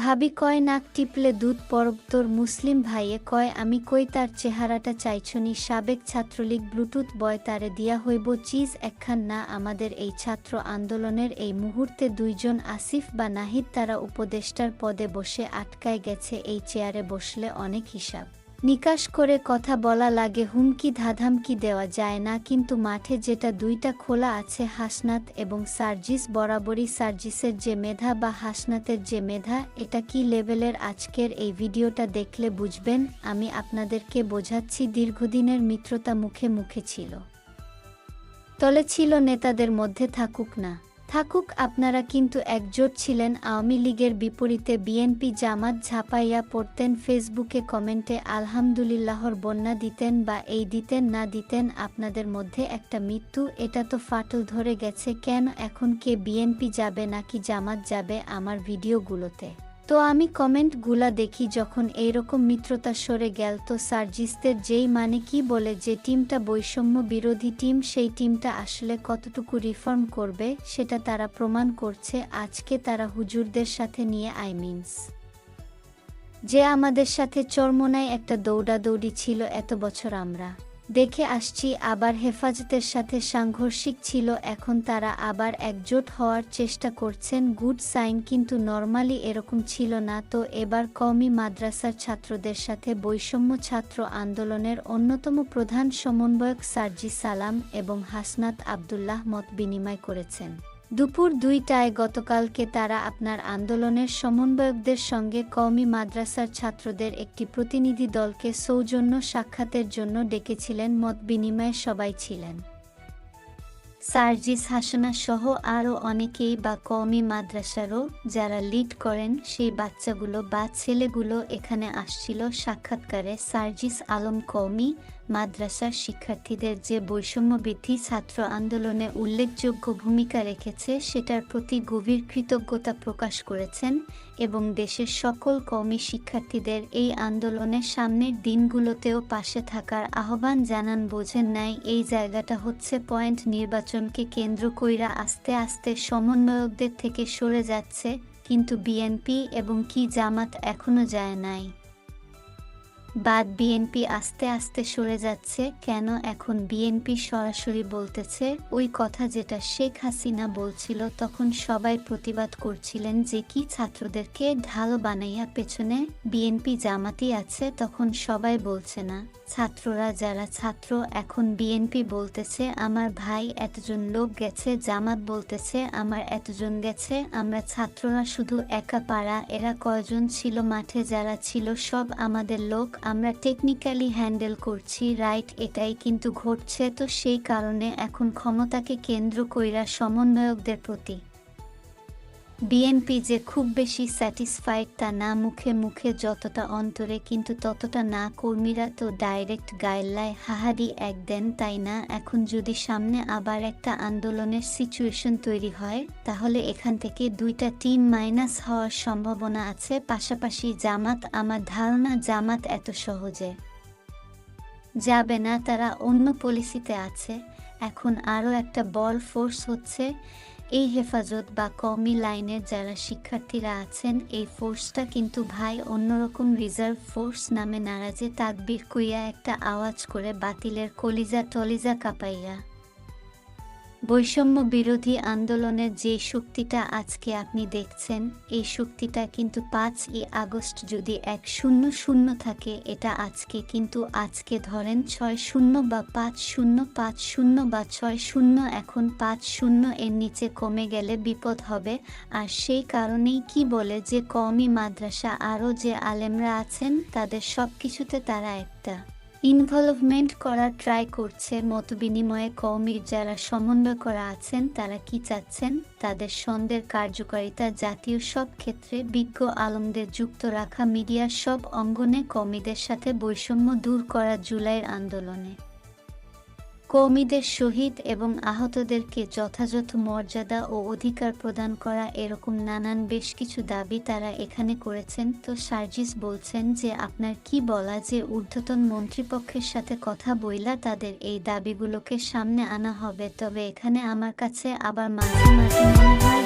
ভাবি কয়, নাক টিপলে দুধ পরব তোর মুসলিম ভাইয়ে কয়, আমি কই তার চেহারাটা চাইছনি সাবেক ছাত্রলীগ ব্লুটুথ বয় তারে দিয়া হইব চিজ একখান না, আমাদের এই ছাত্র আন্দোলনের এই মুহূর্তে দুইজন আসিফ বা নাহিদ তারা উপদেষ্টার পদে বসে আটকায় গেছে, এই চেয়ারে বসলে অনেক হিসাব। নিকাশ করে কথা বলা লাগে, হুমকি ধাধামকি দেওয়া যায় না, কিন্তু মাঠে যেটা দুইটা খোলা আছে, হাসনাত এবং সার্জিস, বরাবরই সার্জিসের যে মেধা বা হাসনাতের যে মেধা, এটা কি লেভেলের আজকের এই ভিডিওটা দেখলে বুঝবেন, আমি আপনাদেরকে বোঝাচ্ছি দীর্ঘদিনের মিত্রতা মুখে মুখে ছিল। তলে ছিল নেতাদের মধ্যে থাকুক না। থাকুক, আপনারা কিন্তু একজোট ছিলেন। আওয়ামী লীগের বিপরীতে বিএনপি জামাত ঝাঁপাইয়া পড়তেন, ফেসবুকে কমেন্টে, আলহামদুলিল্লাহর বন্যা দিতেন বা এই দিতেন, না দিতেন, আপনাদের মধ্যে একটা মৃত্যু, এটা তো ফাটল ধরে গেছে, কেন এখন কে বিএনপি যাবে নাকি জামাত যাবে? আমার ভিডিওগুলোতে। তো আমি কমেন্টগুলা দেখি যখন এইরকম মিত্রতা সরে গেল। তো সার্জিস্তের যেই মানে কি বলে যে টিমটা বৈষম্য বিরোধী টিম, সেই টিমটা আসলে কতটুকু রিফর্ম করবে সেটা তারা প্রমাণ করছে আজকে তারা হুজুরদের সাথে নিয়ে আই মিনস যে আমাদের সাথে চরমোনায় একটা দৌড়াদৌড়ি ছিল এত বছর আমরা। দেখে আসছি, আবার হেফাজতের সাথে সাংঘর্ষিক ছিল, এখন তারা আবার একজোট হওয়ার চেষ্টা করছেন, গুড সাইন কিন্তু নর্মালি এরকম ছিল না, তো এবার কমি মাদ্রাসার ছাত্রদের সাথে বৈষম্য ছাত্র আন্দোলনের অন্যতম প্রধান সমন্বয়ক সার্জি সালাম এবং হাসনাত আবদুল্লাহ মত বিনিময় করেছেন। দুপুর দুইটায় গতকালকে তারা আপনার আন্দোলনের সমন্বয়কদের সঙ্গে কওমি মাদ্রাসার ছাত্রদের একটি প্রতিনিধি দলকে সৌজন্য সাক্ষাতের জন্য ডেকেছিলেন, মত বিনিময়ে সবাই ছিলেন। সার্জিস হাসনা সহ আরও অনেকেই বা কওমি মাদ্রাসারও যারা লিড করেন, সেই বাচ্চাগুলো বা ছেলেগুলো এখানে আসছিল সাক্ষাৎকারে। সার্জিস আলম কওমি মাদ্রাসার শিক্ষার্থীদের যে বৈষম্য বৃদ্ধি ছাত্র আন্দোলনে উল্লেখযোগ্য ভূমিকা রেখেছে, সেটার প্রতি গভীর কৃতজ্ঞতা প্রকাশ করেছেন এবং দেশের সকল কমি শিক্ষার্থীদের এই আন্দোলনের সামনের দিনগুলোতেও পাশে থাকার আহ্বান জানান বোঝেন নাই। এই জায়গাটা হচ্ছে পয়েন্ট নির্বাচনকে কেন্দ্র কইরা আস্তে আস্তে সমন্বয়কদের থেকে সরে যাচ্ছে, কিন্তু বিএনপি এবং কি জামাত এখনও যায় নাই। বাদ বিএনপি আস্তে আস্তে সরে যাচ্ছে, কেন এখন বিএনপি সরাসরি বলতেছে ওই কথা যেটা শেখ হাসিনা বলছিল, তখন সবাই প্রতিবাদ করছিলেন যে কি ছাত্রদেরকে ঢাল বানাইয়া পেছনে বিএনপি জামাতি আছে, তখন সবাই বলছে না। ছাত্ররা যারা ছাত্র, এখন বিএনপি বলতেছে, আমার ভাই এতজন লোক গেছে, জামাত বলতেছে, আমার এতজন গেছে, আমরা ছাত্ররা শুধু একা পাড়া, এরা কয়জন ছিল মাঠে, যারা ছিল সব আমাদের লোক আমরা টেকনিক্যালি হ্যান্ডেল করছি রাইট এটাই কিন্তু ঘটছে। তো সেই কারণে এখন ক্ষমতাকে কেন্দ্র কইরা সমন্বয়কদের প্রতি বিএনপি যে খুব বেশি স্যাটিসফাইড তা না, মুখে মুখে যতটা অন্তরে, কিন্তু ততটা না, কর্মীরা তো ডাইরেক্ট গাইল্লায় হাহারি এক দেন, তাই না? এখন যদি সামনে আবার একটা আন্দোলনের সিচুয়েশন তৈরি হয়, তাহলে এখান থেকে দুইটা টিম মাইনাস হওয়ার সম্ভাবনা আছে, পাশাপাশি জামাত, আমার ধারণা জামাত এত সহজে যাবে না, তারা অন্য পলিসিতে আছে। এখন আরও একটা বল ফোর্স হচ্ছে এই হেফাজত বা কমি লাইনের যারা শিক্ষার্থীরা আছেন, এই ফোর্সটা কিন্তু ভাই অন্যরকম রিজার্ভ ফোর্স নামে নারাজে তাকবির কুইয়া একটা আওয়াজ করে বাতিলের কলিজা টলিজা কাঁপাইয়া। বৈষম্য বিরোধী আন্দোলনের যে শক্তিটা আজকে আপনি দেখছেন, এই শক্তিটা কিন্তু পাঁচ পাঁচই আগস্ট যদি এক শূন্য শূন্য থাকে, এটা আজকে কিন্তু আজকে ধরেন ছয় শূন্য বা পাঁচ শূন্য পাঁচ শূন্য বা ছয় শূন্য, এখন পাঁচ শূন্য এর নিচে কমে গেলে বিপদ হবে। আর সেই কারণেই কি বলে যে কওমি মাদ্রাসা আরও যে আলেমরা আছেন, তাদের সব কিছুতে তারা একটা। ইনভলভমেন্ট করার ট্রাই করছে মত বিনিময়ে কওমির যারা সমন্বয় করা আছেন, তারা কি চাচ্ছেন? তাদের সন্দের কার্যকারিতা, জাতীয় সব ক্ষেত্রে বিজ্ঞ আলমদের যুক্ত রাখা, মিডিয়ার সব অঙ্গনে কমিদের সাথে বৈষম্য দূর করা জুলাইয়ের আন্দোলনে। কৌমিদের শহীদ এবং আহতদেরকে যথাযথ মর্যাদা ও অধিকার প্রদান করা এরকম নানান বেশ কিছু দাবি তারা এখানে করেছেন। তো সার্জিস বলছেন যে, আপনার কি বলা যে ঊর্ধ্বতন মন্ত্রীপক্ষের সাথে কথা বইলা তাদের এই দাবিগুলোকে সামনে আনা হবে। তবে এখানে আমার কাছে আবার মাঝে মাঝে মনে হয়